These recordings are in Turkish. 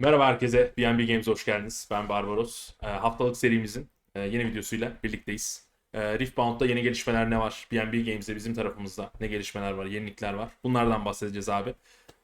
Merhaba herkese, BNB Games hoş geldiniz. Ben Barbaros. E, haftalık serimizin e, yeni videosuyla birlikteyiz. E, Riftbound'da yeni gelişmeler ne var? BNB Games'de bizim tarafımızda ne gelişmeler var, yenilikler var. Bunlardan bahsedeceğiz abi.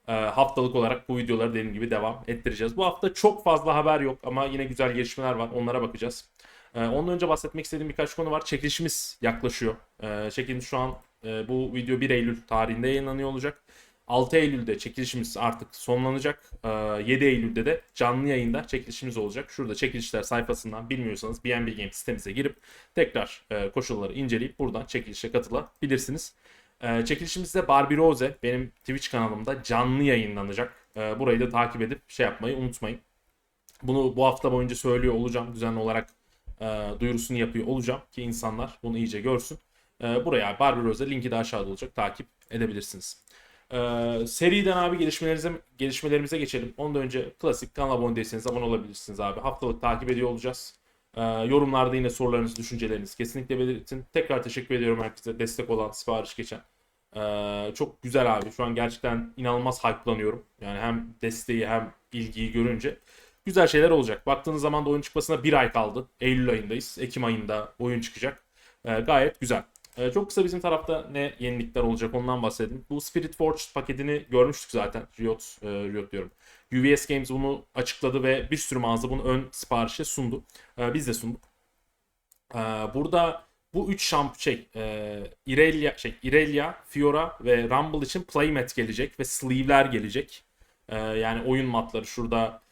E, haftalık olarak bu videoları dediğim gibi devam ettireceğiz. Bu hafta çok fazla haber yok ama yine güzel gelişmeler var. Onlara bakacağız. E, ondan önce bahsetmek istediğim birkaç konu var. Çekilişimiz yaklaşıyor. E, çekilmiş şu an e, bu video 1 Eylül tarihinde yayınlanıyor olacak. 6 Eylül'de çekilişimiz artık sonlanacak. Ee, 7 Eylül'de de canlı yayında çekilişimiz olacak. Şurada çekilişler sayfasından bilmiyorsanız BNB Games sitemize girip tekrar e, koşulları inceleyip buradan çekilişe katılabilirsiniz. Ee, çekilişimizde Barbie Rose benim Twitch kanalımda canlı yayınlanacak. Ee, burayı da takip edip şey yapmayı unutmayın. Bunu bu hafta boyunca söylüyor olacağım. Düzenli olarak e, duyurusunu yapıyor olacağım ki insanlar bunu iyice görsün. Buraya Barbie Rose linki de aşağıda olacak. Takip edebilirsiniz. Ee, seriden abi gelişmelerimize, gelişmelerimize geçelim. Ondan önce klasik kanal abone değilseniz abone olabilirsiniz abi. Haftalık takip ediyor olacağız. Ee, yorumlarda yine sorularınız, düşünceleriniz kesinlikle belirtin. Tekrar teşekkür ediyorum herkese destek olan, sipariş geçen. Ee, çok güzel abi. Şu an gerçekten inanılmaz hype'lanıyorum. Yani hem desteği hem ilgiyi görünce. Güzel şeyler olacak. Baktığınız zaman da oyun çıkmasına bir ay kaldı. Eylül ayındayız. Ekim ayında oyun çıkacak. Ee, gayet güzel. Ee, çok kısa bizim tarafta ne yenilikler olacak ondan bahsedeyim. Bu Spirit Forge paketini görmüştük zaten. Riot, e, Riot diyorum. UVS Games bunu açıkladı ve bir sürü mağaza bunu ön siparişe sundu. Ee, biz de sunduk. Ee, burada bu 3 şamp şey e, Irelia, şey Irelia, Fiora ve Rumble için playmat gelecek ve sleeve'ler gelecek. Ee, yani oyun matları şurada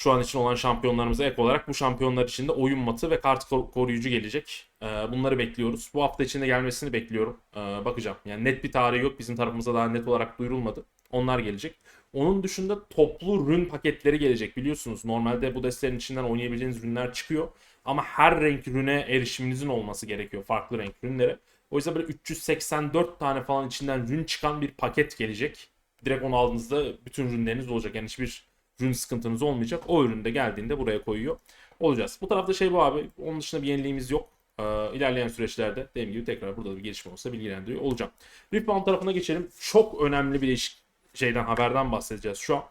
şu an için olan şampiyonlarımıza ek olarak bu şampiyonlar için de oyun matı ve kart koruyucu gelecek. Ee, bunları bekliyoruz. Bu hafta içinde gelmesini bekliyorum. Ee, bakacağım. Yani net bir tarihi yok. Bizim tarafımıza daha net olarak duyurulmadı. Onlar gelecek. Onun dışında toplu rün paketleri gelecek biliyorsunuz. Normalde bu destelerin içinden oynayabileceğiniz rünler çıkıyor. Ama her renk rüne erişiminizin olması gerekiyor. Farklı renk rünlere. O yüzden böyle 384 tane falan içinden rün çıkan bir paket gelecek. Direkt onu aldığınızda bütün rünleriniz olacak. Yani hiçbir ürün sıkıntınız olmayacak. O ürün de geldiğinde buraya koyuyor olacağız. Bu tarafta şey bu abi. Onun dışında bir yeniliğimiz yok. Ee, ilerleyen süreçlerde dediğim gibi tekrar burada da bir gelişme olsa bilgilendiriyor olacağım. Rebound tarafına geçelim. Çok önemli bir değişik şeyden haberden bahsedeceğiz şu an.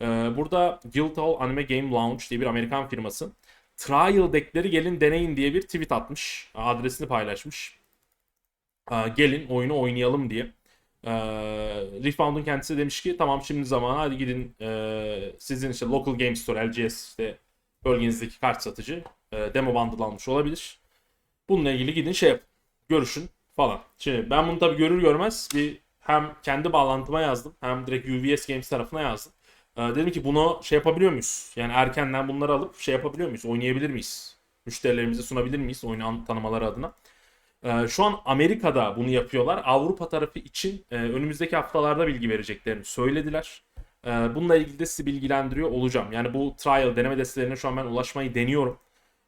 Ee, burada Guildhall Anime Game Lounge diye bir Amerikan firması trial deckleri gelin deneyin diye bir tweet atmış. Adresini paylaşmış. Ee, gelin oyunu oynayalım diye. Ee, Rebound'un kendisi demiş ki tamam şimdi zamanı hadi gidin e, sizin işte local game store LGS işte bölgenizdeki kart satıcı e, demo bundle almış olabilir. Bununla ilgili gidin şey yapın. Görüşün falan. Şimdi ben bunu tabii görür görmez bir hem kendi bağlantıma yazdım hem direkt UVS Games tarafına yazdım. E, dedim ki bunu şey yapabiliyor muyuz? Yani erkenden bunları alıp şey yapabiliyor muyuz? Oynayabilir miyiz? Müşterilerimize sunabilir miyiz oyunu tanımaları adına? Ee, şu an Amerika'da bunu yapıyorlar. Avrupa tarafı için e, önümüzdeki haftalarda bilgi vereceklerini söylediler. Ee, bununla ilgili de sizi bilgilendiriyor olacağım. Yani bu trial deneme destelerine şu an ben ulaşmayı deniyorum.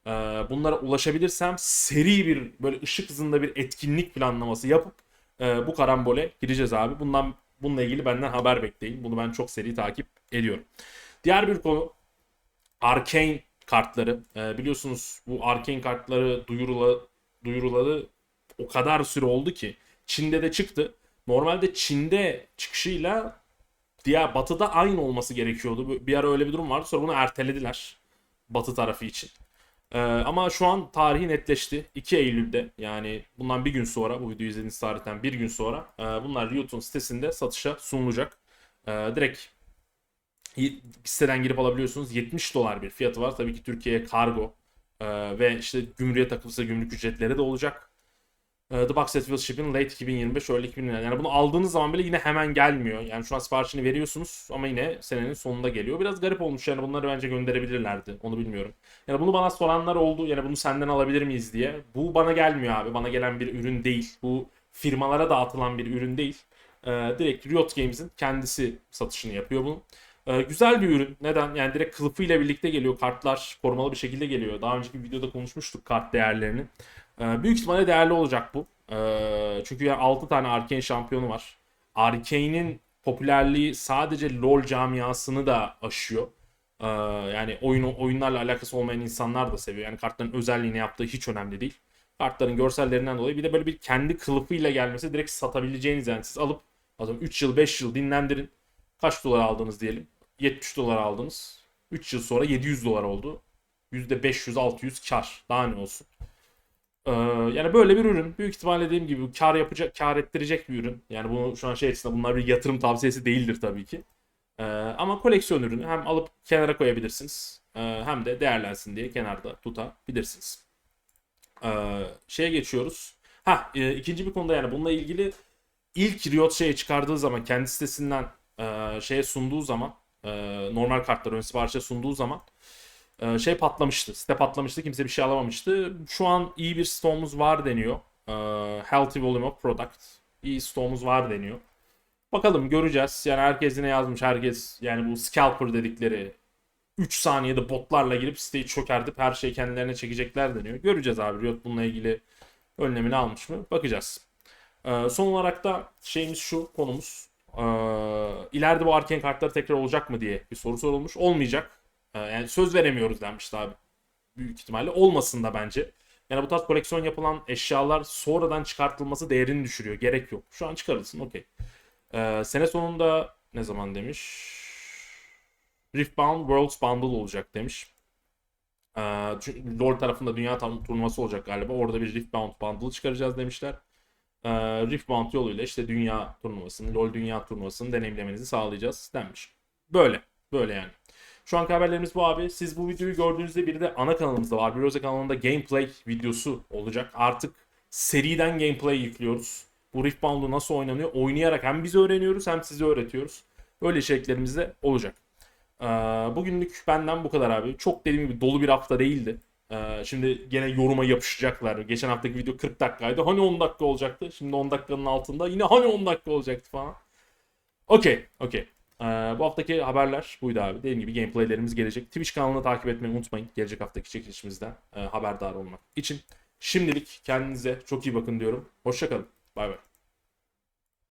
Ee, bunlara ulaşabilirsem seri bir böyle ışık hızında bir etkinlik planlaması yapıp e, bu karambole gireceğiz abi. Bundan bununla ilgili benden haber bekleyin. Bunu ben çok seri takip ediyorum. Diğer bir konu Arcane kartları. biliyorsunuz bu Arcane kartları duyurula, duyurulalı o kadar süre oldu ki Çin'de de çıktı. Normalde Çin'de çıkışıyla diğer Batı'da aynı olması gerekiyordu. Bir ara öyle bir durum vardı. Sonra bunu ertelediler. Batı tarafı için. Ee, ama şu an tarihi netleşti. 2 Eylül'de yani bundan bir gün sonra bu videoyu izlediğiniz tarihten bir gün sonra e, bunlar Riot'un sitesinde satışa sunulacak. E, direkt siteden girip alabiliyorsunuz. 70 dolar bir fiyatı var. Tabii ki Türkiye'ye kargo e, ve işte gümrüğe takılırsa gümrük ücretleri de olacak. Ee, The Box Set Will Ship in late 2025, early 2026. Yani bunu aldığınız zaman bile yine hemen gelmiyor. Yani şu an siparişini veriyorsunuz ama yine senenin sonunda geliyor. Biraz garip olmuş yani bunları bence gönderebilirlerdi. Onu bilmiyorum. Yani bunu bana soranlar oldu. Yani bunu senden alabilir miyiz diye. Bu bana gelmiyor abi. Bana gelen bir ürün değil. Bu firmalara dağıtılan bir ürün değil. Ee, direkt Riot Games'in kendisi satışını yapıyor bunu. Ee, güzel bir ürün. Neden? Yani direkt kılıfıyla birlikte geliyor. Kartlar korumalı bir şekilde geliyor. Daha önceki videoda konuşmuştuk kart değerlerini. Ee, büyük ihtimalle değerli olacak bu. Ee, çünkü yani 6 tane Arkane şampiyonu var. Arkane'in popülerliği sadece LoL camiasını da aşıyor. Ee, yani oyunu oyunlarla alakası olmayan insanlar da seviyor. Yani kartların özelliğini yaptığı hiç önemli değil. Kartların görsellerinden dolayı bir de böyle bir kendi kılıfıyla gelmesi direkt satabileceğiniz yani siz alıp 3 yıl 5 yıl dinlendirin. Kaç dolar aldınız diyelim? 70 dolar aldınız. 3 yıl sonra 700 dolar oldu. %500-600 kar. Daha ne olsun. Ee, yani böyle bir ürün. Büyük ihtimalle dediğim gibi kar yapacak, kar ettirecek bir ürün. Yani bunu şu an şey açısından bunlar bir yatırım tavsiyesi değildir tabii ki. Ee, ama koleksiyon ürünü hem alıp kenara koyabilirsiniz. ee, hem de değerlensin diye kenarda tutabilirsiniz. Ee, şeye geçiyoruz. Ha e, ikinci bir konuda yani bununla ilgili ilk Riot şeye çıkardığı zaman kendi sitesinden e, şeye sunduğu zaman e, normal kartları ön siparişe sunduğu zaman e, şey patlamıştı. Site patlamıştı. Kimse bir şey alamamıştı. Şu an iyi bir stoğumuz var deniyor. E, healthy volume of product. İyi stoğumuz var deniyor. Bakalım göreceğiz. Yani herkes yine yazmış. Herkes yani bu scalper dedikleri 3 saniyede botlarla girip siteyi çökertip her şeyi kendilerine çekecekler deniyor. Göreceğiz abi Riot bununla ilgili önlemini almış mı? Bakacağız. Ee, son olarak da şeyimiz şu konumuz. Ee, ileride bu arcane kartları tekrar olacak mı diye bir soru sorulmuş. Olmayacak. Ee, yani söz veremiyoruz denmişti abi. Büyük ihtimalle olmasın da bence. Yani bu tarz koleksiyon yapılan eşyalar sonradan çıkartılması değerini düşürüyor. Gerek yok. Şu an çıkarılsın okey. Ee, sene sonunda ne zaman demiş? Riftbound Worlds Bundle olacak demiş. Ee, çünkü tarafında dünya tam turnuvası olacak galiba. Orada bir Riftbound Bundle çıkaracağız demişler. Ee, Riftbound yoluyla işte dünya turnuvasını, LoL dünya turnuvasını deneyimlemenizi sağlayacağız denmiş. Böyle. Böyle yani. Şu anki haberlerimiz bu abi. Siz bu videoyu gördüğünüzde bir de ana kanalımızda var. Bir Roze kanalında gameplay videosu olacak. Artık seriden gameplay yüklüyoruz. Bu Riftbound'u nasıl oynanıyor? Oynayarak hem biz öğreniyoruz hem size öğretiyoruz. Böyle içeriklerimiz de olacak. Ee, bugünlük benden bu kadar abi. Çok dediğim gibi dolu bir hafta değildi. Ee, şimdi gene yoruma yapışacaklar. Geçen haftaki video 40 dakikaydı. Hani 10 dakika olacaktı. Şimdi 10 dakikanın altında. Yine hani 10 dakika olacaktı falan. Okey, okey. Ee, bu haftaki haberler buydu abi. Dediğim gibi gameplaylerimiz gelecek. Twitch kanalını takip etmeyi unutmayın. Gelecek haftaki çekilişimizden e, haberdar olmak için. Şimdilik kendinize çok iyi bakın diyorum. Hoşçakalın. Bay bay.